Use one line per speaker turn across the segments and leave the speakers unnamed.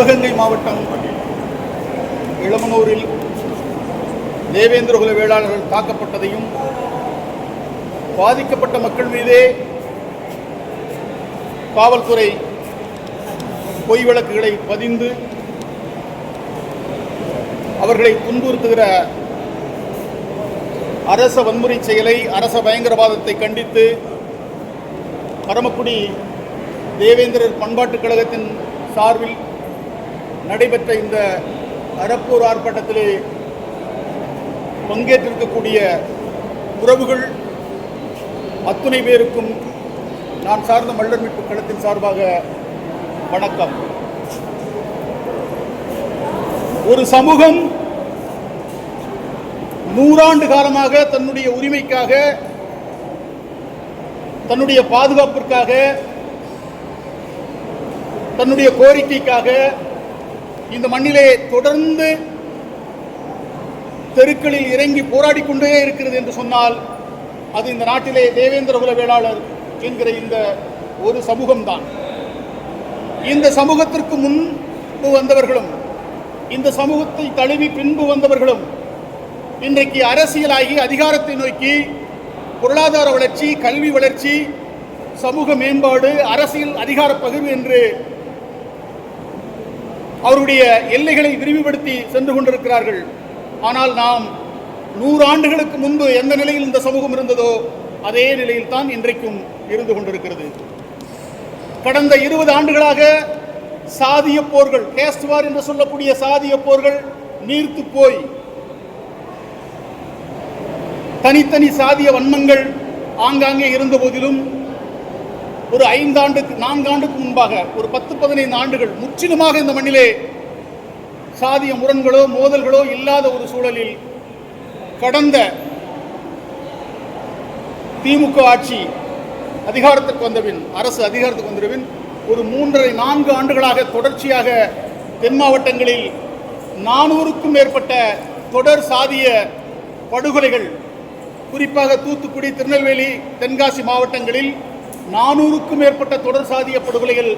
சிவகங்கை மாவட்டம் இளமனூரில் தேவேந்திரகுல வேளாளர்கள் தாக்கப்பட்டதையும் பாதிக்கப்பட்ட மக்கள் மீதே காவல்துறை பொய் வழக்குகளை பதிந்து அவர்களை துன்புறுத்துகிற அரச வன்முறை செயலை அரச பயங்கரவாதத்தை கண்டித்து பரமக்குடி தேவேந்திரர் பண்பாட்டுக் கழகத்தின் சார்பில் நடைபெற்ற இந்த அறப்பூர் ஆர்ப்பாட்டத்திலே பங்கேற்றிருக்கக்கூடிய உறவுகள் அத்துணை பேருக்கும் நான் சார்ந்த மல்லர் மீட்பு கழகத்தின் சார்பாக வணக்கம். ஒரு சமூகம் நூறாண்டு காலமாக தன்னுடைய உரிமைக்காக தன்னுடைய பாதுகாப்பிற்காக தன்னுடைய கோரிக்கைக்காக இந்த மண்ணிலே தொடர்ந்து தெருக்களில் இறங்கி போராடி கொண்டே இருக்கிறது என்று சொன்னால் அது இந்த நாட்டிலே தேவேந்திர குல வேளாளர் என்கிற இந்த ஒரு சமூகம்தான். இந்த சமூகத்திற்கு முன்பு வந்தவர்களும் இந்த சமூகத்தை தழுவி பின்பு வந்தவர்களும் இன்றைக்கு அரசியலாகி அதிகாரத்தை நோக்கி பொருளாதார வளர்ச்சி கல்வி வளர்ச்சி சமூக மேம்பாடு அரசியல் அதிகார பகிர்வு என்று அவருடைய எல்லைகளை விரிவுபடுத்தி சென்று கொண்டிருக்கிறார்கள். ஆனால் நாம் நூறு ஆண்டுகளுக்கு முன்பு எந்த நிலையில் இந்த சமூகம் இருந்ததோ அதே நிலையில் தான் இன்றைக்கும் இருந்து கொண்டிருக்கிறது. கடந்த இருபது ஆண்டுகளாக சாதிய போர்கள் கேஸ்ட்வார் என்று சொல்லக்கூடிய சாதிய போர்கள் நீர்த்து போய் தனித்தனி சாதிய வன்மங்கள் ஆங்காங்கே இருந்த போதிலும் ஒரு ஐந்தாண்டுக்கு நான்காண்டுக்கு முன்பாக ஒரு பத்து பதினைந்து ஆண்டுகள் முற்றிலுமாக இந்த மண்ணிலே சாதிய முரண்களோ மோதல்களோ இல்லாத ஒரு சூழலில் கடந்த திமுக ஆட்சி அதிகாரத்துக்கு வந்தபின் அரசு அதிகாரத்துக்கு வந்தபின் ஒரு மூன்றரை நான்கு ஆண்டுகளாக தொடர்ச்சியாக தென் மாவட்டங்களில் நானூறுக்கும் மேற்பட்ட தொடர் சாதிய படுகொலைகள் குறிப்பாக தூத்துக்குடி திருநெல்வேலி தென்காசி மாவட்டங்களில் நானூறுக்கும் மேற்பட்ட தொடர் சாதிய படுகொலைகள்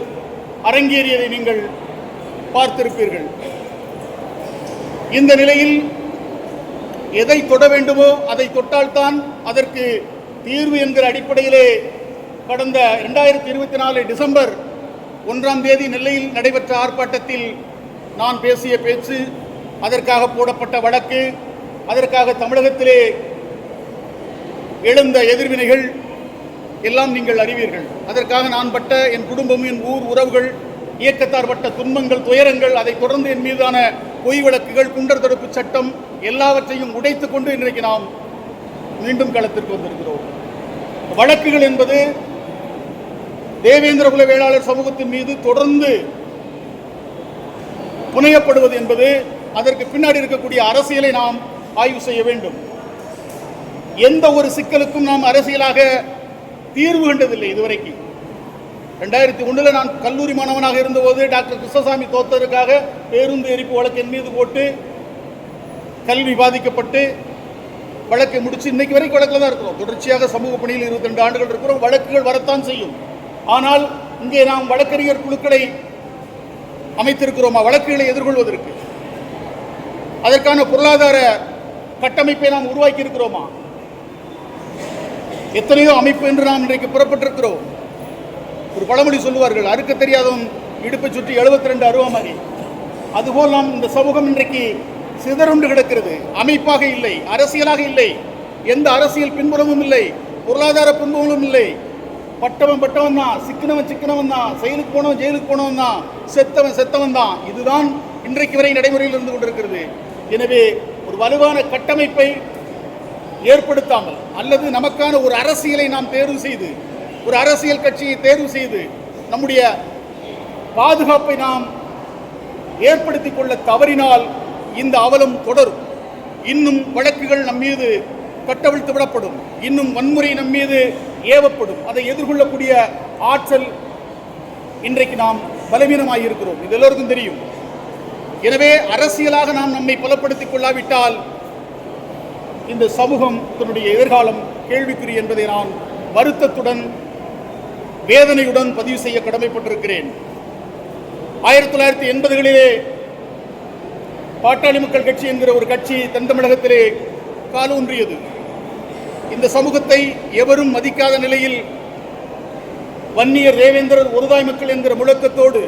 அரங்கேறியதை நீங்கள் பார்த்திருப்பீர்கள். இந்த நிலையில் எதை தொட வேண்டுமோ அதை தொட்டால்தான் அதற்கு தீர்வு என்கிற அடிப்படையிலே கடந்த இரண்டாயிரத்தி இருபத்தி நாலு டிசம்பர் ஒன்றாம் தேதி நெல்லையில் நடைபெற்ற ஆர்ப்பாட்டத்தில் நான் பேசிய பேச்சு அதற்காக போடப்பட்ட வழக்கு அதற்காக தமிழகத்திலே எழுந்த எதிர்வினைகள் எல்லாம் நீங்கள் அறிவீர்கள். அதற்காக நான் பட்ட என் குடும்பம் என் ஊர் உறவுகள் இயக்கத்தார் பட்ட துன்பங்கள் துயரங்கள் அதை தொடர்ந்து என் மீதான பொய் வழக்குகள் குண்டர் தடுப்பு சட்டம் எல்லாவற்றையும் உடைத்துக் கொண்டு இன்றைக்கு நாம் மீண்டும் களத்திற்கு வந்திருக்கிறோம். வழக்குகள் என்பது தேவேந்திர குல வேளாளர் சமூகத்தின் மீது தொடர்ந்து புனையப்படுவது என்பது அதற்கு பின்னாடி இருக்கக்கூடிய அரசியலை நாம் ஆய்வு செய்ய வேண்டும். எந்த ஒரு சிக்கலுக்கும் நாம் அரசியலாக தீர்வு கண்டதில்லை இதுவரைக்கும். ரெண்டாயிரத்தி ஒன்றில் நான் கல்லூரி மாணவனாக இருந்தபோது டாக்டர் கிருஷ்ணசாமி தோத்ததற்காக பேருந்து எரிப்பு வழக்கு என் மீது போட்டு கல்வி பாதிக்கப்பட்டு வழக்கை முடிச்சு இன்னைக்கு வரைக்கும் வழக்கில் தான் இருக்கிறோம். தொடர்ச்சியாக சமூக பணியில் இருபத்தி ரெண்டு ஆண்டுகள் இருக்கிறோம். வழக்குகள் வரத்தான் செய்யும். ஆனால் இங்கே நாம் வழக்கறிஞர் குழுக்களை அமைத்திருக்கிறோமா? வழக்குகளை எதிர்கொள்வதற்கு. அதற்கான பொருளாதார கட்டமைப்பை நாம் உருவாக்கி இருக்கிறோமா எத்தனையோ அமைப்பு என்று நாம் இன்றைக்கு புறப்பட்டிருக்கிறோம். ஒரு பழமொழி சொல்லுவார்கள் அறுக்க தெரியாதவன் இடுப்பை சுற்றி 72 ரெண்டு அருவாமணி அதுபோல் நாம் இந்த சமூகம் இன்றைக்கு சிதறுண்டு கிடக்கிறது. அமைப்பாக இல்லை அரசியலாக இல்லை எந்த அரசியல் பின்புலமும் இல்லை பொருளாதார பின்புலமும் இல்லை. பட்டவன் பட்டவன் தான் சிக்கனவன் சிக்கனவன் தான் செயலுக்கு போனவன் ஜெயிலுக்கு போனவன் தான் செத்தவன் செத்தவன் தான். இதுதான் இன்றைக்கு வரை நடைமுறையில் இருந்து கொண்டிருக்கிறது. எனவே ஒரு வலுவான கட்டமைப்பை ஏற்படுத்தாமல் அல்லது நமக்கான ஒரு அரசியலை நாம் தேர்வு செய்து ஒரு அரசியல் கட்சியை தேர்வு செய்து நம்முடைய பாதுகாப்பை நாம் ஏற்படுத்திக் கொள்ள தவறினால் இந்த அவலம் தொடரும். இன்னும் வழக்குகள் நம் மீது கட்டவிழ்த்து விடப்படும். இன்னும் வன்முறை நம் மீது ஏவப்படும். அதை எதிர்கொள்ளக்கூடிய ஆற்றல் இன்றைக்கு நாம் பலவீனமாக இருக்கிறோம் இது எல்லோருக்கும் தெரியும். எனவே அரசியலாக நாம் நம்மை பலப்படுத்திக் கொள்ளாவிட்டால் இந்த சமூகம் தன்னுடைய எதிர்காலம் கேள்விக்குறி என்பதை நான் வருத்தத்துடன் வேதனையுடன் பதிவு செய்ய கடமைப்பட்டிருக்கிறேன். ஆயிரத்தி தொள்ளாயிரத்தி எண்பதுகளிலே பாட்டாளி மக்கள் கட்சி என்கிற ஒரு கட்சி தென் தமிழகத்திலே காலூன்றியது இந்த சமூகத்தை எவரும் மதிக்காத நிலையில் வன்னியர் தேவேந்திரர் ஒருதாய் மக்கள் என்கிற முழக்கத்தோடு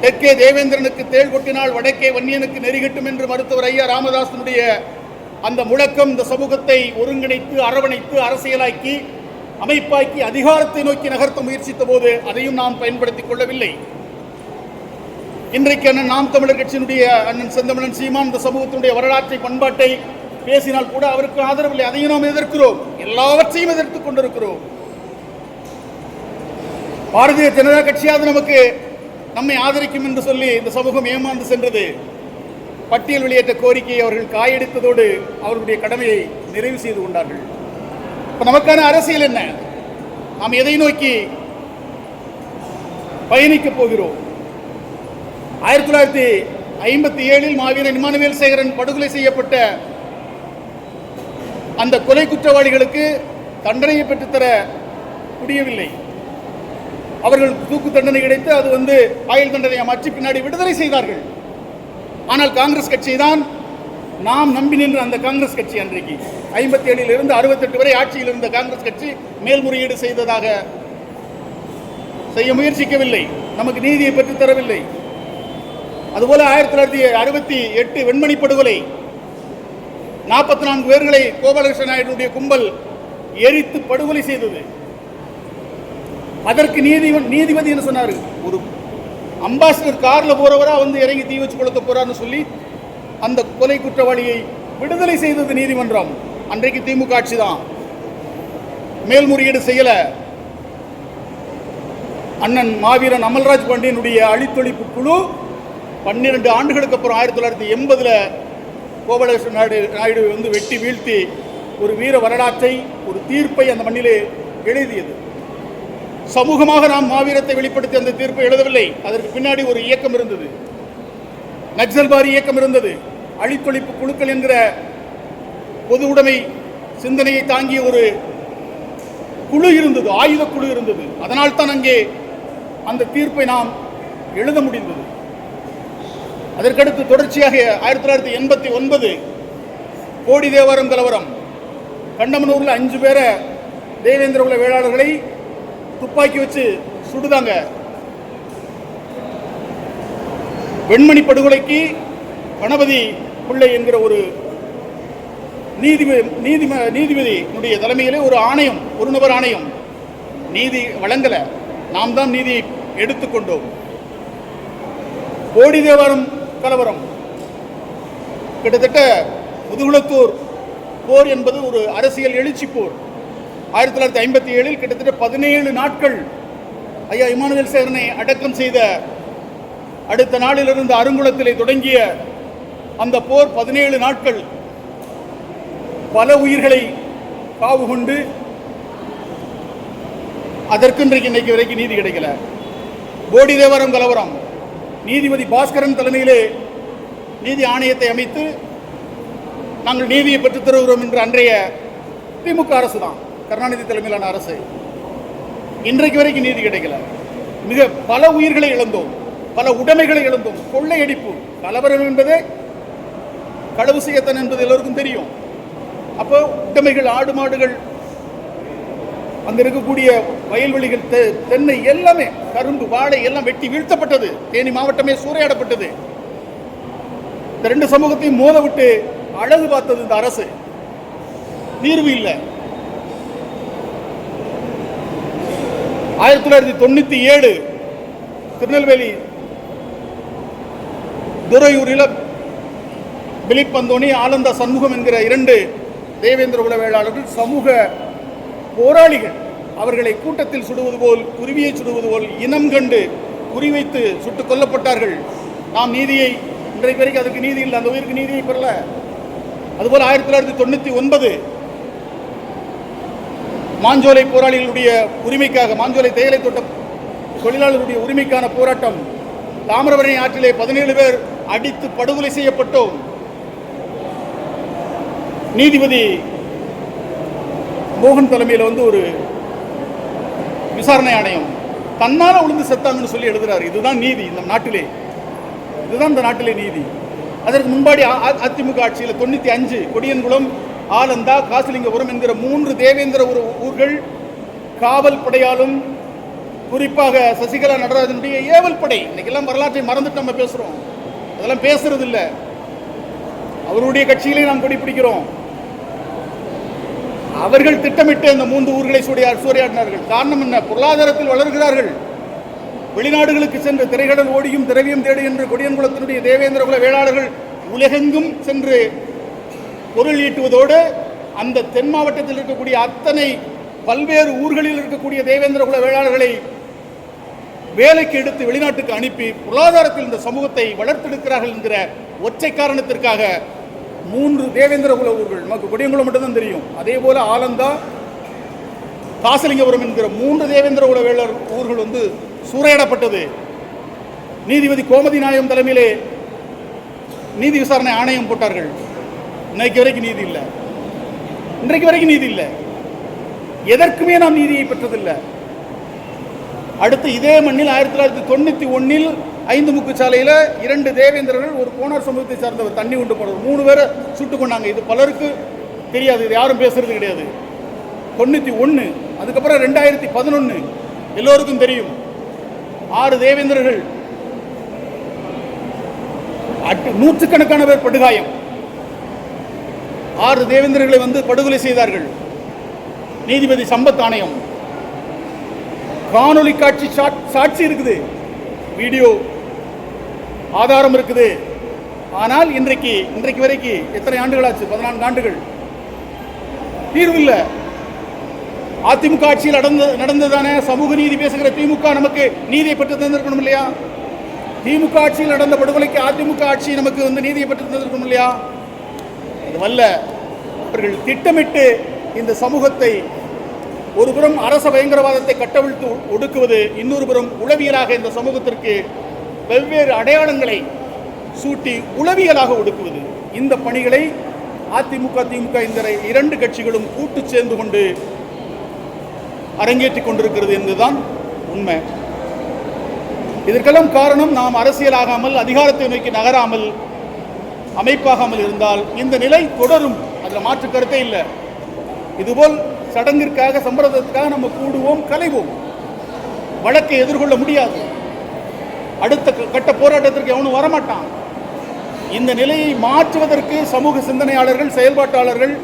தெற்கே தேவேந்திரனுக்கு தேள் கொட்டினால் வடக்கே வன்னியனுக்கு நெறிகட்டும் என்று மருத்துவர் ஐயா ராமதாசனுடைய அந்த முழக்கம் இந்த சமூகத்தை ஒருங்கிணைத்து அரவணைத்து அரசியலாக்கி அமைப்பாக்கி அதிகாரத்தை நோக்கி நகர்த்த முயற்சித்த போது அதையும் நாம் பயன்படுத்திக் கொள்ளவில்லை. இன்றைக்கு அண்ணன் நாம் தமிழர் கட்சியினுடைய அண்ணன் செந்தமிழன் சீமான் இந்த சமூகத்தினுடைய வரலாற்றை பண்பாட்டை பேசினால் கூட அவருக்கு ஆதரவில்லை அதையும் நாம் எதிர்க்கிறோம். எல்லாவற்றையும் எதிர்த்துக் கொண்டிருக்கிறோம். பாரதிய ஜனதா கட்சியாவது நமக்கு நம்மை ஆதரிக்கும் என்று சொல்லி இந்த சமூகம் ஏமாந்து சென்றது. பட்டியல் வெளியேற்ற கோரிக்கையை அவர்கள் காயெடுத்ததோடு அவர்களுடைய கடமையை நிறைவு செய்து கொண்டார்கள். இப்போ நமக்கான அரசியல் என்ன? நாம் எதை நோக்கி பயணிக்கப் போகிறோம்? ஆயிரத்தி தொள்ளாயிரத்தி ஐம்பத்தி ஏழில் மாவீரன் இமானுவேல் சேகரன் படுகொலை செய்யப்பட்ட அந்த கொலை குற்றவாளிகளுக்கு தண்டனையை பெற்றுத்தர முடியவில்லை. அவர்கள் தூக்கு தண்டனை கிடைத்து அது வந்து ஆயுள் தண்டனையை மாற்றி பின்னாடி விடுதலை செய்தார்கள். ஆனால் காங்கிரஸ் கட்சி தான் நாம் நம்பி நின்ற அந்த காங்கிரஸ் கட்சி அன்றைக்கு. ஐம்பத்தி ஏழில் இருந்து அறுபத்தெட்டு வரை ஆட்சியில் இருந்த காங்கிரஸ் கட்சி மேல்முறையீடு செய்ததாக செய்ய முயற்சிக்கவில்லை. நமக்கு நீதியை பெற்றுத் தரவில்லை. அதுபோல ஆயிரத்தி தொள்ளாயிரத்தி அறுபத்தி எட்டு வெண்மணி படுகொலை. நாற்பத்தி நான்கு பேர்களை கோபாலகிருஷ்ண நாயுடைய கும்பல் எரித்து படுகொலை செய்தது. அதற்கு நீதி நீதிபதி என்ன சொன்னார்? ஒரு அம்பாசிடர் கார்ல போகிறவராக வந்து இறங்கி தீ வச்சு கொளுத்த போறான்னு சொல்லி அந்த கொலை குற்றவாளியை விடுதலை செய்தது நீதிமன்றம். அன்றைக்கு திமுக ஆட்சி தான் மேல்முறையீடு செய்யல. அண்ணன் மாவீரன் அமல்ராஜ் பாண்டியனுடைய அழித்தொழிப்பு குழு பன்னிரண்டு ஆண்டுகளுக்கு அப்புறம் ஆயிரத்தி தொள்ளாயிரத்தி எண்பதுல கோபாலகிருஷ்ண நாயுடு நாயுடு வந்து வெட்டி வீழ்த்தி ஒரு வீர வரலாற்றை ஒரு தீர்ப்பை அந்த மண்ணிலே எழுதியது. சமூகமாக நாம் மாவீரத்தை வெளிப்படுத்தி அந்த தீர்ப்பை எழுதவில்லை. அதற்கு பின்னாடி ஒரு இயக்கம் இருந்தது. நக்சல்பாரி இயக்கம் இருந்தது. அழித்தொழிப்பு குழுக்கள் என்கிற பொது உடைமை சிந்தனையை தாங்கிய ஒரு குழு இருந்தது. ஆயுத குழு இருந்தது. அதனால் தான் அங்கே அந்த தீர்ப்பை நாம் எழுத முடிந்தது. அதற்கடுத்து தொடர்ச்சியாக ஆயிரத்தி தொள்ளாயிரத்தி எண்பத்தி ஒன்பது கோடி தேவாரம் கலவரம். கண்டமனூரில் அஞ்சு பேரை தேவேந்திர உள்ள வேளாளர்களை துப்பாக்கி வச்சு சுடுதாங்க. வெண்மணி படுகொலைக்கு கணபதி பிள்ளை என்கிற ஒரு நீதிபதி நீதிம நீதிபதியினுடைய தலைமையிலே ஒரு ஆணையம் ஒரு நபர் ஆணையம் நீதி வழங்கல. நாம் தான் நீதி எடுத்துக்கொண்டோம் கோடி தேவாரம் கலவரம். கிட்டத்தட்ட முதுகுளத்தூர் போர் என்பது ஒரு அரசியல் எழுச்சி போர். ஆயிரத்தி தொள்ளாயிரத்தி ஐம்பத்தி ஏழில் கிட்டத்தட்ட பதினேழு நாட்கள் ஐயா இமானுவேல் சேகரனை அடக்கம் செய்த அடுத்த நாளிலிருந்து அருங்குளத்திலே தொடங்கிய அந்த போர் பதினேழு நாட்கள் பல உயிர்களை காவு கொண்டு அதற்கு இன்றைக்கு இன்னைக்கு வரைக்கும் நீதி கிடைக்கல. போடி தேவரம் கலவரம். நீதிபதி பாஸ்கரன் தலைமையிலே நீதி ஆணையத்தை அமைத்து நாங்கள் நீதியை பெற்றுத் தருகிறோம் என்று அன்றைய திமுக அரசு தான் கருணாநிதி தலைமையிலான அரசு இன்றைக்கு வரைக்கும் நீதி கிடைக்கல. மிக பல உயிர்களை இழந்தோம். பல உடைமைகளை இழந்தோம். கொள்ளையடிப்பு. கலவரம் என்பதே களவு செய்யத்தன் என்பது எல்லோருக்கும் தெரியும். அப்போ உடைமைகள் ஆடு மாடுகள் அங்கே இருக்கக்கூடிய வயல்வெளிகள் தெ- தென்னை எல்லாமே கரும்பு வாழை எல்லாம் வெட்டி வீழ்த்தப்பட்டது. தேனி மாவட்டமே சூறையாடப்பட்டது. இந்த ரெண்டு சமூகத்தையும் மோத விட்டு அழகு பார்த்தது இந்த அரசு. தீர்வு இல்லை. ஆயிரத்தி தொள்ளாயிரத்தி தொண்ணூற்றி ஏழு திருநெல்வேலி துறையூரில் பிலிப் பந்தோனி ஆனந்த சண்முகம் என்கிற இரண்டு தேவேந்திர உளவேளாளர்கள் வேளாளர்கள் சமூக போராளிகள். அவர்களை கூட்டத்தில் சுடுவது போல் குருவியை சுடுவது போல் இனம் கண்டு குறிவைத்து சுட்டுக் கொல்லப்பட்டார்கள். நாம் நீதியை இன்றைக்கு வரைக்கும் அதுக்கு நீதி இல்லை அந்த உயிருக்கு நீதியை பெறல. அதுபோல் ஆயிரத்தி தொள்ளாயிரத்தி தொண்ணூற்றி ஒன்பது மாஞ்சோலை போராளிகளுடைய உரிமைக்காக மாஞ்சோலை தேயிலை தோட்ட தொழிலாளர்களுடைய உரிமைக்கான போராட்டம். தாமிரபரணி ஆற்றிலே பதினேழு பேர் அடித்து படுகொலை செய்யப்பட்டோம். நீதிபதி மோகன் தலைமையில் வந்து ஒரு விசாரணை ஆணையம். தன்னால் விழுந்து செத்தாங்கன்னு சொல்லி எழுதுறாரு. இதுதான் நீதி இந்த நாட்டிலே. இதுதான் இந்த நாட்டிலே நீதி. அதற்கு முன்பாடி அ- அ- அதிமுக ஆட்சியில் தொண்ணூற்றி அஞ்சு கொடியன்குளம் ஆலந்தா காசிலிங்கபுரம் என்கிற மூன்று தேவேந்திர ஊர் ஊர்கள் காவல் படையாலும் குறிப்பாக சசிகலா நடராஜனுடைய ஏவல் படை. இன்னைக்கெல்லாம் வரலாற்றை மறந்துட்டு நம்ம பேசுகிறோம் அதெல்லாம் பேசுறது இல்லை அவருடைய கட்சியிலே நாம் கொடி பிடிக்கிறோம் அவர்கள் திட்டமிட்டு அந்த மூன்று ஊர்களை சூறையா சூறையாடினார்கள். காரணம் என்ன? பொருளாதாரத்தில் வளர்கிறார்கள். வெளிநாடுகளுக்கு சென்று திரைகடல் ஓடியும் திரவியம் தேடி என்று கொடியன்குளத்தினுடைய தேவேந்திர குல வேளாளர்கள் உலகெங்கும் சென்று பொருள் ஈட்டுவதோடு அந்த தென் மாவட்டத்தில் இருக்கக்கூடிய அத்தனை பல்வேறு ஊர்களில் இருக்கக்கூடிய தேவேந்திர குல வேளாளர்களை வேலைக்கு எடுத்து வெளிநாட்டுக்கு அனுப்பி பொருளாதாரத்தில் இந்த சமூகத்தை வளர்த்தெடுக்கிறார்கள் என்கிற ஒற்றை காரணத்திற்காக மூன்று தேவேந்திர குல ஊர்கள் நமக்கு கொடியங்குளம் மட்டும்தான் தெரியும். அதே போல ஆலந்தா காசலிங்கபுரம் என்கிற மூன்று தேவேந்திர குல வேளர் ஊர்கள் வந்து சூறையாடப்பட்டது. நீதிபதி கோமதி நாயகம் தலைமையிலே நீதி விசாரணை ஆணையம் போட்டார்கள். இன்னைக்கு வரைக்கும் நீதி இல்லை. இன்றைக்கு வரைக்கும் நீதி இல்லை. எதற்குமே நாம் நீதியை பெற்றதில்லை. அடுத்து இதே மண்ணில் ஆயிரத்தி தொள்ளாயிரத்தி தொண்ணூற்றி ஒன்றில் ஐந்து முக்கு சாலையில் இரண்டு தேவேந்திரர்கள் ஒரு கோனார் சமூகத்தை சார்ந்தவர் தண்ணி உண்டு போனவர். மூணு பேரை சுட்டு கொண்டாங்க இது பலருக்கு தெரியாது. இது யாரும் பேசுறது கிடையாது. தொண்ணூற்றி ஒன்று அதுக்கப்புறம் ரெண்டாயிரத்தி பதினொன்று எல்லோருக்கும் தெரியும். ஆறு தேவேந்திரர்கள். அட்டு நூற்றுக்கணக்கான பேர் படுகாயம். ஆறு தேவேந்திரர்களை வந்து படுகொலை செய்தார்கள். நீதிபதி சம்பத் ஆணையம். காணொளி காட்சி சாட்சி இருக்குது. வீடியோ ஆதாரம் இருக்குது. ஆனால் இன்றைக்கு இன்றைக்கு வரைக்கும் எத்தனை ஆண்டுகள் ஆச்சு பதினான்கு ஆண்டுகள். தீர்வு இல்லை. அதிமுக ஆட்சியில் நடந்த நடந்ததானே சமூக நீதி பேசுகிற திமுக நமக்கு நீதியை பெற்று தந்திருக்கணும் இல்லையா? திமுக ஆட்சியில் நடந்த படுகொலைக்கு அதிமுக ஆட்சி நமக்கு வந்து நீதியை பெற்று தந்திருக்கணும் இல்லையா? இதுவல்ல அவர்கள் திட்டமிட்டு இந்த சமூகத்தை ஒருபுறம் அரச பயங்கரவாதத்தை கட்டவிழ்த்து ஒடுக்குவது இன்னொரு புறம் உளவியலாக இந்த சமூகத்திற்கு வெவ்வேறு அடையாளங்களை சூட்டி உளவியலாக ஒடுக்குவது. இந்த பணிகளை அதிமுக திமுக இந்த இரண்டு கட்சிகளும் கூட்டு சேர்ந்து கொண்டு அரங்கேற்றிக் கொண்டிருக்கிறது என்பதுதான் உண்மை. இதற்கெல்லாம் காரணம் நாம் அரசியலாகாமல் அதிகாரத்தை நோக்கி நகராமல் அமைப்பாகாமல் இருந்தால் இந்த நிலை தொடரும். அதில் மாற்று கருத்தே இல்லை. இதுபோல் சடங்கிற்காக சம்பிரதாயத்துக்காக நம்ம கூடுவோம் கலைவோம். வழக்கை எதிர்கொள்ள முடியாது. அடுத்த கட்ட போராட்டத்திற்கு எவனும் வரமாட்டான். இந்த நிலையை மாற்றுவதற்கு சமூக சிந்தனையாளர்கள் செயல்பாட்டாளர்கள்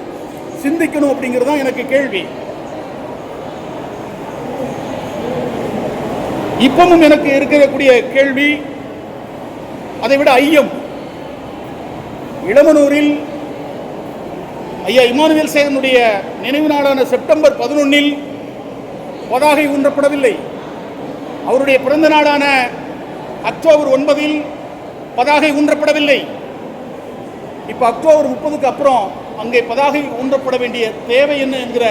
சிந்திக்கணும் அப்படிங்கிறது தான் எனக்கு கேள்வி. இப்பவும் எனக்கு இருக்கக்கூடிய கேள்வி அதை விட ஐயம். இளமனூரில் ஐயா இமானுவேல் சேகனுடைய நினைவு நாளான செப்டம்பர் பதினொன்னில் பதாகை ஊன்றப்படவில்லை. அவருடைய பிறந்த நாளான அக்டோபர் ஒன்பதில் பதாகை ஊன்றப்படவில்லை. இப்போ அக்டோபர் முப்பதுக்கு அப்புறம் அங்கே பதாகை ஊன்றப்பட வேண்டிய தேவை என்ன என்கிற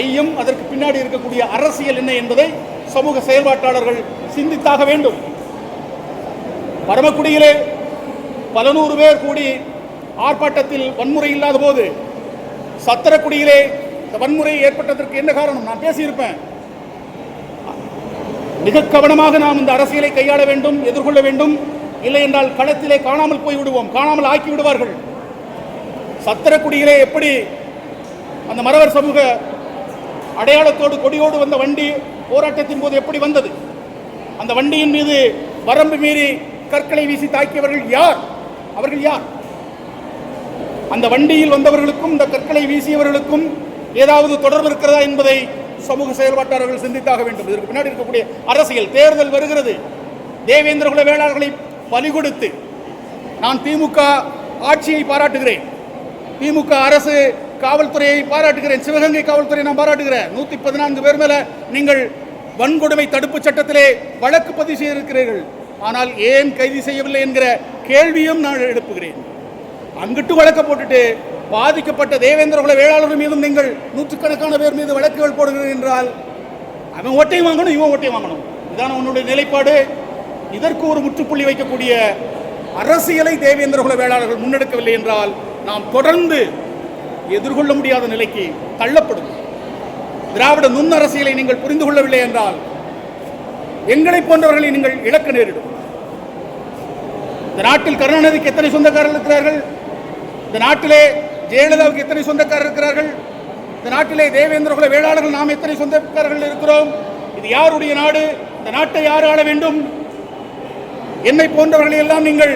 ஐயம் அதற்கு பின்னாடி இருக்கக்கூடிய அரசியல் என்ன என்பதை சமூக செயல்பாட்டாளர்கள் சிந்தித்தாக வேண்டும். பரமக்குடியிலே பல நூறு பேர் கூடி ஆர்ப்பாட்டத்தில் வன்முறை இல்லாத போது சத்திரக்குடியிலே இந்த வன்முறை ஏற்பட்டதற்கு என்ன காரணம்? நான் பேசியிருப்பேன். மிக கவனமாக நாம் இந்த அரசியலை கையாள வேண்டும் எதிர்கொள்ள வேண்டும். இல்லை என்றால் களத்திலே காணாமல் போய் விடுவோம் காணாமல் ஆக்கி விடுவார்கள் சத்திரக்குடியிலே எப்படி அந்த மறவர் சமூக அடையாளத்தோடு கொடியோடு வந்த வண்டி போராட்டத்தின் போது எப்படி வந்தது? அந்த வண்டியின் மீது வரம்பு மீறி கற்களை வீசி தாக்கியவர்கள் யார்? அவர்கள் யார்? அந்த வண்டியில் வந்தவர்களுக்கும் இந்த கற்களை வீசியவர்களுக்கும் ஏதாவது தொடர்பு இருக்கிறதா என்பதை சமூக செயல்பாட்டாளர்கள் சிந்தித்தாக வேண்டும். இதற்கு பின்னாடி இருக்கக்கூடிய அரசியல் தேர்தல் வருகிறது. தேவேந்திர குல வேளாளர்களை பலிகொடுத்து நான் திமுக ஆட்சியை பாராட்டுகிறேன். திமுக அரசு காவல்துறையை பாராட்டுகிறேன். சிவகங்கை காவல்துறையை நான் பாராட்டுகிறேன். நூத்தி பதினான்கு பேர் மேல நீங்கள் வன்கொடுமை தடுப்பு சட்டத்திலே வழக்கு பதிவு செய்திருக்கிறீர்கள். ஆனால் ஏன் கைது செய்யவில்லை என்கிற கேள்வியும் நான் எழுப்புகிறேன். அங்கிட்டு வழக்க போட்டுட்டு பாதிக்கப்பட்ட தேவேந்திர குல வேளாளர்கள் மீதும் நீங்கள் நூற்றுக்கணக்கான பேர் மீது வழக்குகள் போடுகிறீர்கள் என்றால் அவன் ஓட்டையும் வாங்கணும் இவன் ஓட்டை வாங்கணும். இதான உன்னுடைய நிலைப்பாடு. இதற்கு ஒரு முற்றுப்புள்ளி வைக்கக்கூடிய அரசியலை தேவேந்திர குல வேளாளர்கள் முன்னெடுக்கவில்லை என்றால் நாம் தொடர்ந்து எதிர்கொள்ள முடியாத நிலைக்கு தள்ளப்படும் திராவிட நுண் அரசியலை நீங்கள் புரிந்து கொள்ளவில்லை என்றால் எங்களை போன்றவர்களை நீங்கள் இழக்க நேரிடும். இந்த நாட்டில் கருணாநிதிக்கு எத்தனை சொந்தக்காரர்கள் இருக்கிறார்கள்? இந்த நாட்டிலே ஜெயலலிதாவுக்கு எத்தனை சொந்தக்காரர் இருக்கிறார்கள்? இந்த நாட்டிலே தேவேந்திர குல வேளாளர்கள் நாம் எத்தனை சொந்தக்காரர்கள் இருக்கிறோம்? இது யாருடைய நாடு? இந்த நாட்டை யார் ஆள வேண்டும்? என்னை போன்றவர்களை எல்லாம் நீங்கள்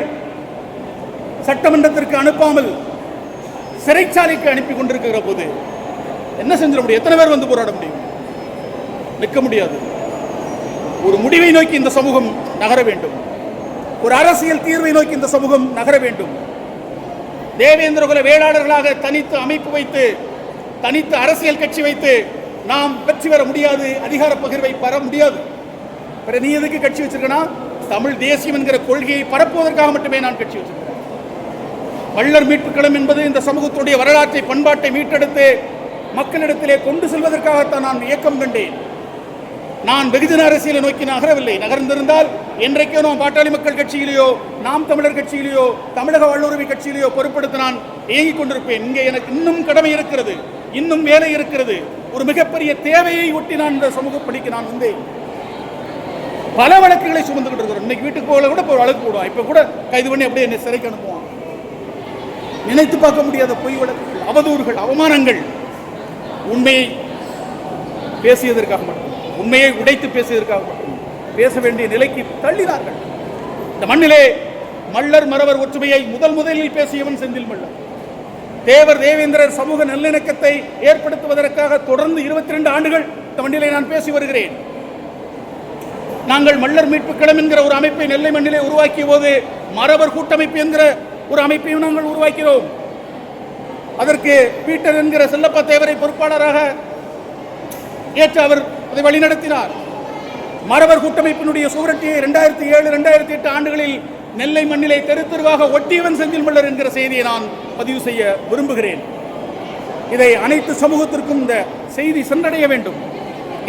சட்டமன்றத்திற்கு அனுப்பாமல் சிறைச்சாலைக்கு அனுப்பி கொண்டிருக்கிற போது என்ன செஞ்சிட முடியும்? எத்தனை பேர் வந்து போராட முடியும்? நிற்க முடியாது. ஒரு முடிவை நோக்கி இந்த சமூகம் நகர வேண்டும். ஒரு அரசியல் தீர்வை நோக்கி இந்த சமூகம் நகர வேண்டும். தேவேந்திரகுல வேளாளர்களாக தனித்து அமைப்பு வைத்து தனித்து அரசியல் கட்சி வைத்து நாம் வெற்றி பெற முடியாது அதிகார பகிர்வை பெற முடியாது. பிற நீ எதுக்கு கட்சி வச்சிருக்கனா? தமிழ் தேசியம் என்கிற கொள்கையை பரப்புவதற்காக மட்டுமே நான் கட்சி வச்சிருக்கிறேன். வள்ளர் மீட்புக் களம் என்பது இந்த சமூகத்துடைய வரலாற்றை பண்பாட்டை மீட்டெடுத்து மக்களிடத்திலே கொண்டு செல்வதற்காகத்தான் நான் இயக்கம் கண்டேன். நான் வெகுஜன அரசியலை நோக்கி நகரவில்லை. நகர்ந்திருந்தால் என்றைக்கோ நாம் பாட்டாளி மக்கள் கட்சியிலேயோ நாம் தமிழர் கட்சியிலேயோ தமிழக வல்லுரிமை கட்சியிலேயோ பொறுப்படுத்த நான் ஏங்கிக் கொண்டிருப்பேன். இங்கே எனக்கு இன்னும் கடமை இருக்கிறது இன்னும் வேலை இருக்கிறது. ஒரு மிகப்பெரிய தேவையை ஒட்டி நான் இந்த சமூக பணிக்கு நான் வந்தேன். பல வழக்குகளை சுமந்துகிட்டு இருக்கிறோம். இன்னைக்கு வீட்டுக்கு போகல கூட இப்போ ஒரு வழக்கு போடுவான். இப்போ கூட கைது பண்ணி அப்படியே என்னை சிறைக்கு அனுப்புவான். நினைத்து பார்க்க முடியாத பொய் வழக்குகள் அவதூறுகள் அவமானங்கள். உண்மையை பேசியதற்காக மட்டும். உண்மையை உடைத்து பேசியதற்காக மட்டும். பேச வேண்டிய நிலைக்கு தள்ளினார்கள். இந்த மண்ணிலே மல்லர் மறவர் ஒற்றுமையை முதல் முதலில் பேசியவன் செந்தில் மல்லர். தேவர் தேவேந்திரர் சமூக நல்லிணக்கத்தை ஏற்படுத்துவதற்காக தொடர்ந்து இருபத்தி ரெண்டு ஆண்டுகள் இந்த மண்ணிலே நான் பேசி வருகிறேன். நாங்கள் மல்லர் மீட்பு களம் என்கிற ஒரு அமைப்பை நெல்லை மண்ணிலே உருவாக்கிய போது மறவர் கூட்டமைப்பு என்கிற ஒரு அமைப்பையும் நாங்கள் உருவாக்கிறோம் அதற்கு பீட்டர் என்கிற செல்லப்பா தேவரை பொறுப்பாளராக ஏற்று அவர் அதை வழிநடத்தினார். மறவர் கூட்டமைப்பினுடைய சுவரட்டியை இரண்டாயிரத்தி ஏழு இரண்டாயிரத்தி எட்டு ஆண்டுகளில் நெல்லை மண்ணிலை தெரு தெருவாக ஒட்டியவன் செந்தில் மல்லர் என்கிற செய்தியை நான் பதிவு செய்ய விரும்புகிறேன். இதை அனைத்து சமூகத்திற்கும் இந்த செய்தி சென்றடைய வேண்டும்.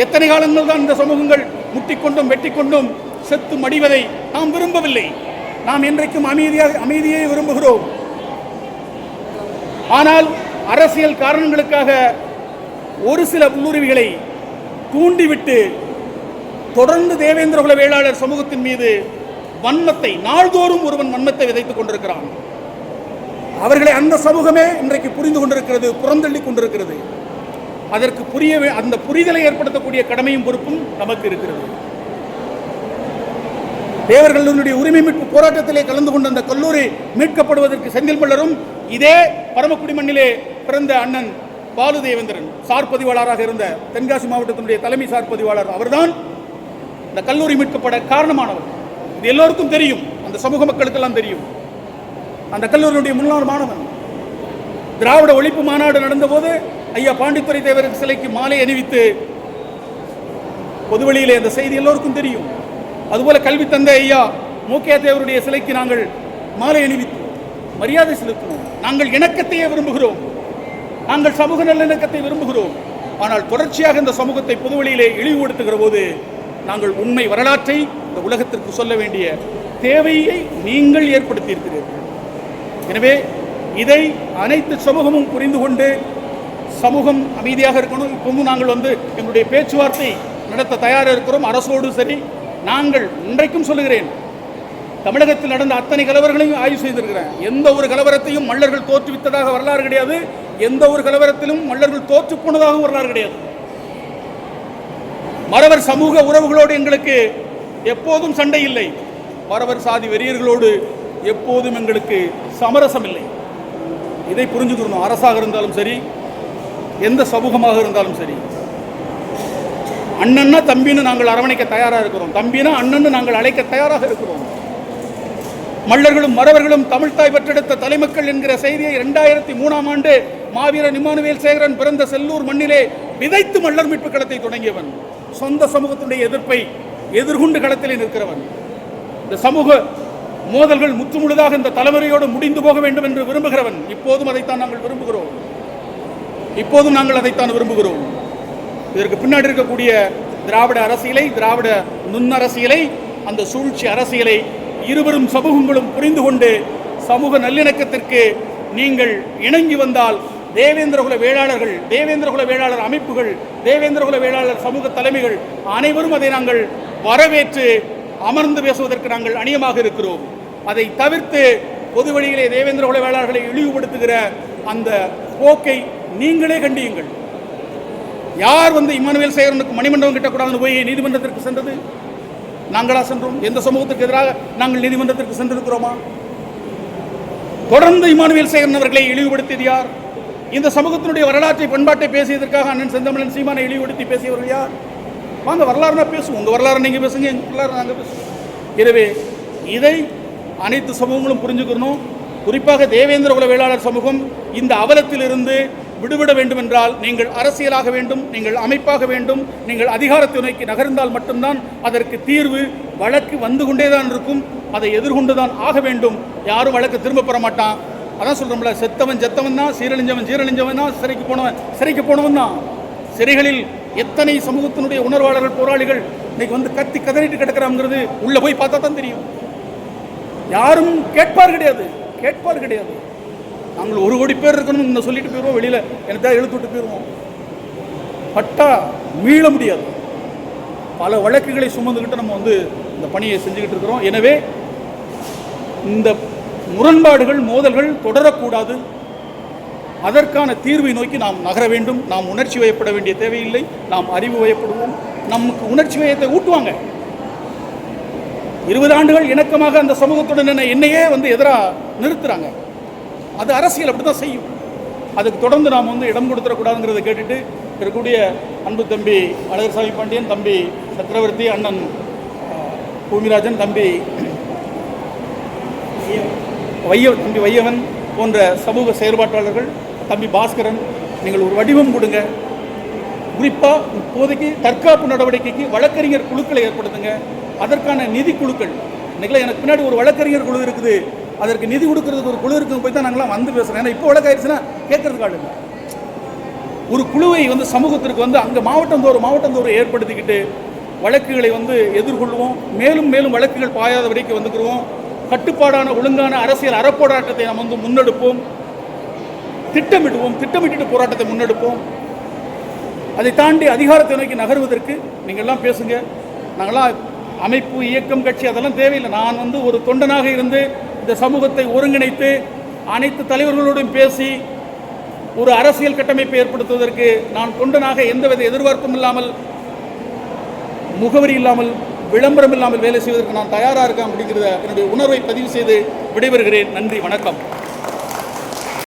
எத்தனை காலங்கள் தான் இந்த சமூகங்கள் முட்டிக்கொண்டும் வெட்டிக்கொண்டும் செத்து மடிவதை நாம் விரும்பவில்லை. நாம் என்றைக்கும் அமைதியாக அமைதியை விரும்புகிறோம். ஆனால் அரசியல் காரணங்களுக்காக ஒரு சில உள்ளுரிமைகளை தூண்டிவிட்டு தொடர்ந்து தேவேந்திரகுல வேளாளர் சமூகத்தின் மீது வன்மத்தை நாள்தோறும் ஒருவன் வன்மத்தை விதைத்துக் கொண்டிருக்கிறான். அவர்களை அந்த சமூகமே இன்றைக்கு புரிந்து கொண்டிருக்கிறது புறந்தள்ளி கொண்டிருக்கிறது. அதற்கு புரிய அந்த புரிதலை ஏற்படுத்தக்கூடிய கடமையும் பொறுப்பும் நமக்கு இருக்கிறது. தேவர்களுடைய உரிமை மீட்பு போராட்டத்திலே கலந்து கொண்ட அந்த கல்லூரி மீட்கப்படுவதற்கு செந்தில் மல்லரும் இதே பரமக்குடி மண்ணிலே பிறந்த அண்ணன் பாலு தேவேந்திரன் சார் பதிவாளராக இருந்த தென்காசி மாவட்டத்தினுடைய தலைமை சார் பதிவாளர் அவர்தான். இந்த கல்லூரி மீட்கப்பட காரணமானவர். இது எல்லோருக்கும் தெரியும். அந்த சமூக மக்களுக்கெல்லாம் தெரியும். அந்த கல்லூரியினுடைய முன்னாள் மாணவன். திராவிட ஒழிப்பு மாநாடு நடந்தபோது ஐயா பாண்டித்துறை தேவர் சிலைக்கு மாலை அணிவித்து பொதுவெளியிலே அந்த செய்தி எல்லோருக்கும் தெரியும். அதுபோல கல்வி தந்தை ஐயா மூக்கிய தேவருடைய சிலைக்கு நாங்கள் மாலை அணிவித்து மரியாதை செலுத்தினோம் நாங்கள் இணக்கத்தையே விரும்புகிறோம். நாங்கள் சமூக நல்லிணக்கத்தை விரும்புகிறோம். ஆனால் தொடர்ச்சியாக இந்த சமூகத்தை பொதுவெளியிலே இழிவுபடுத்துகிற போது நாங்கள் உண்மை வரலாற்றை இந்த உலகத்திற்கு சொல்ல வேண்டிய தேவையை நீங்கள் ஏற்படுத்தியிருக்கிறீர்கள். எனவே இதை அனைத்து சமூகமும் புரிந்து கொண்டு சமூகம் அமைதியாக இருக்கணும். இப்பவும் நாங்கள் வந்து எங்களுடைய பேச்சுவார்த்தை நடத்த தயாராக இருக்கிறோம். அரசோடு சரி நாங்கள் இன்றைக்கும் சொல்லுகிறேன் தமிழகத்தில் நடந்த அத்தனை கலவரங்களையும் ஆய்வு செய்திருக்கிறேன். எந்த ஒரு கலவரத்தையும் மல்லர்கள் தோற்றுவித்ததாக வரலாறு கிடையாது. எந்த ஒரு கலவரத்திலும் மல்லர்கள் தோற்று போனதாகவும் வரலாறு கிடையாது. மறவர் சமூக உறவுகளோடு எங்களுக்கு எப்போதும் சண்டை இல்லை. மறவர் சாதி வெறியர்களோடு எப்போதும் எங்களுக்கு சமரசம் இல்லை. இதை புரிஞ்சுக்கணும் அரசாக இருந்தாலும் சரி எந்த சமூகமாக இருந்தாலும் சரி. அண்ணன்னா தம்பின்னு நாங்கள் அரவணைக்க தயாராக இருக்கிறோம். தம்பினா அண்ணன்னு நாங்கள் அழைக்க தயாராக இருக்கிறோம். மல்லர்களும் மறவர்களும் தமிழ்தாய் பெற்றெடுத்த தலைமக்கள் என்கிற செய்தியை இரண்டாயிரத்தி மூணாம் ஆண்டு மாவீரன் இமானுவேல் சேகரன் பிறந்த செல்லூர் மண்ணிலே விதைத்து மல்லர் மீட்பு களத்தை தொடங்கியவன். சொந்த சமூகத்தினுடைய எதிர்ப்பை எதிர்கொண்டு களத்திலே நிற்கிறவன். இந்த சமூக மோதல்கள் முற்றுமுழுதாக இந்த தலைமுறையோடு முடிந்து போக வேண்டும் என்று விரும்புகிறவன். இப்போதும் அதைத்தான் நாங்கள் விரும்புகிறோம். இப்போதும் நாங்கள் அதைத்தான் விரும்புகிறோம். இதற்கு பின்னாடி இருக்கக்கூடிய திராவிட அரசியலை திராவிட நுண்ணரசியலை அந்த சூழ்ச்சி அரசியலை இருவரும் சமூகங்களும் புரிந்து கொண்டு சமூக நல்லிணக்கத்திற்கு நீங்கள் இணங்கி வந்தால் தேவேந்திரகுல வேளாளர்கள் தேவேந்திரகுல வேளாளர் அமைப்புகள் தேவேந்திரகுல வேளாளர் சமூக தலைமைகள் அனைவரும் அதை நாங்கள் வரவேற்று அமர்ந்து பேசுவதற்கு நாங்கள் அணியமாக இருக்கிறோம். அதை தவிர்த்து பொது வழியிலே தேவேந்திரகுல வேளாளர்களை இழிவுபடுத்துகிற அந்த போக்கை நீங்களே கண்டியுங்கள். யார் வந்து இம்மானுவேல் சேகரனுக்கு மணிமண்டபம் கிட்டக்கூடாதுன்னு போய் நீதிமன்றத்திற்கு சென்றது? நாங்களா சென்றோம். எந்த சமூகத்துக்கு எதிராக நாங்கள் நீதிமன்றத்திற்கு சென்றிருக்கிறோமா? தொடர்ந்து இமானுவேல் சேகரன் அவர்களை இழிவுபடுத்தியது யார்? இந்த சமூகத்தினுடைய வரலாற்றை பண்பாட்டை பேசியதற்காக அண்ணன் செந்தமிழன் சீமானை இழிவுபடுத்தி பேசியவர்கள் யார்? வாங்க வரலாறுனா பேசுவோம். உங்கள் வரலாறு நீங்கள் பேசுங்க எங்கள் வரலாறு நாங்கள் பேசுவோம். எனவே இதை அனைத்து சமூகங்களும் புரிஞ்சுக்கணும். குறிப்பாக தேவேந்திர குல வேளாளர் சமூகம் இந்த அவலத்திலிருந்து விடுபட வேண்டும் என்றால் நீங்கள் அரசியலாக வேண்டும் நீங்கள் அமைப்பாக வேண்டும் நீங்கள் அதிகாரத்தை நோக்கி நகர்ந்தால் மட்டும்தான் அதற்கு தீர்வு வழக்கு வந்து கொண்டே தான் இருக்கும். அதை எதிர்கொண்டு தான் ஆக வேண்டும். யாரும் வழக்கு திரும்ப பெற மாட்டான். அதான் சொல்கிறோம்ல செத்தவன் செத்தவன் தான் சீரழிஞ்சவன் சீரழிஞ்சவன் தான் சிறைக்கு போனவன் சிறைக்கு போனவன் தான். சிறைகளில் எத்தனை சமூகத்தினுடைய உணர்வாளர்கள் போராளிகள் இன்னைக்கு வந்து கத்தி கதறிட்டு கிடக்கிறாங்கிறது உள்ளே போய் பார்த்தா தான் தெரியும். யாரும் கேட்பார் கிடையாது கேட்பார் கிடையாது. நாங்கள் ஒரு கோடி பேர் இருக்கணும் இன்னும் சொல்லிட்டு போயிடுவோம் வெளியில் எனக்கு எழுத்து விட்டு போயிடுவோம் பட்டா மீள முடியாது. பல வழக்குகளை சுமந்துக்கிட்டு நம்ம வந்து இந்த பணியை செஞ்சுக்கிட்டு இருக்கிறோம். எனவே இந்த முரண்பாடுகள் மோதல்கள் தொடரக்கூடாது. அதற்கான தீர்வை நோக்கி நாம் நகர வேண்டும். நாம் உணர்ச்சி வயப்பட வேண்டிய தேவையில்லை. நாம் அறிவு வயப்படுவோம். நமக்கு உணர்ச்சி வயத்தை ஊட்டுவாங்க. இருபது ஆண்டுகள் இணக்கமாக அந்த சமூகத்துடன் என்ன என்னையே வந்து எதிராக நிறுத்துறாங்க. அது அரசியல் அப்படி தான் செய்யும். அதுக்கு தொடர்ந்து நாம் வந்து இடம் கொடுத்துடக்கூடாதுங்கிறத கேட்டுட்டு இருக்கக்கூடிய அன்பு தம்பி அழகர்சாமி பாண்டியன் தம்பி சக்கரவர்த்தி அண்ணன் பூமிராஜன் தம்பி வைய தம்பி வையவன் போன்ற சமூக செயற்பாட்டாளர்கள் தம்பி பாஸ்கரன் நீங்கள் ஒரு வடிவம் கொடுங்க. குறிப்பாக இப்போதைக்கு தற்காப்பு நடவடிக்கைக்கு வழக்கறிஞர் குழுக்களை ஏற்படுத்துங்க. அதற்கான நிதி குழுக்கள். இன்னைக்கு எனக்கு பின்னாடி ஒரு வழக்கறிஞர் குழு இருக்குது. அதற்கு நிதி கொடுக்கறதுக்கு ஒரு குழு இருக்கு போய் தான் நாங்களாம் வந்து பேசுகிறோம் ஏன்னா இப்போ வழக்காயிருச்சுன்னா கேட்கறதுக்கு ஆள் ஒரு குழுவை வந்து சமூகத்திற்கு வந்து அங்கே மாவட்டந்தோறும் மாவட்டந்தோறும் ஏற்படுத்திக்கிட்டு வழக்குகளை வந்து எதிர்கொள்வோம். மேலும் மேலும் வழக்குகள் பாயாத வரைக்கும் வந்துக்கிறோம் கட்டுப்பாடான ஒழுங்கான அரசியல் அறப்போராட்டத்தை நாம் வந்து முன்னெடுப்போம். திட்டமிடுவோம். திட்டமிட்டு போராட்டத்தை முன்னெடுப்போம். அதை தாண்டி அதிகாரத்தை நோக்கி நகர்வதற்கு நீங்கள்லாம் பேசுங்க. நாங்களாம் அமைப்பு இயக்கம் கட்சி அதெல்லாம் தேவையில்லை. நான் வந்து ஒரு தொண்டனாக இருந்து இந்த சமூகத்தை ஒருங்கிணைத்து அனைத்து தலைவர்களோடும் பேசி ஒரு அரசியல் கட்டமைப்பை ஏற்படுத்துவதற்கு நான் தொண்டனாக எந்தவித எதிர்பார்ப்பும் இல்லாமல் முகவரி இல்லாமல் விளம்பரம் இல்லாமல் வேலை செய்வதற்கு நான் தயாராக இருக்கேன் அப்படிங்கிறத என்னுடைய உணர்வை பதிவு செய்து விடைபெறுகிறேன். நன்றி வணக்கம்.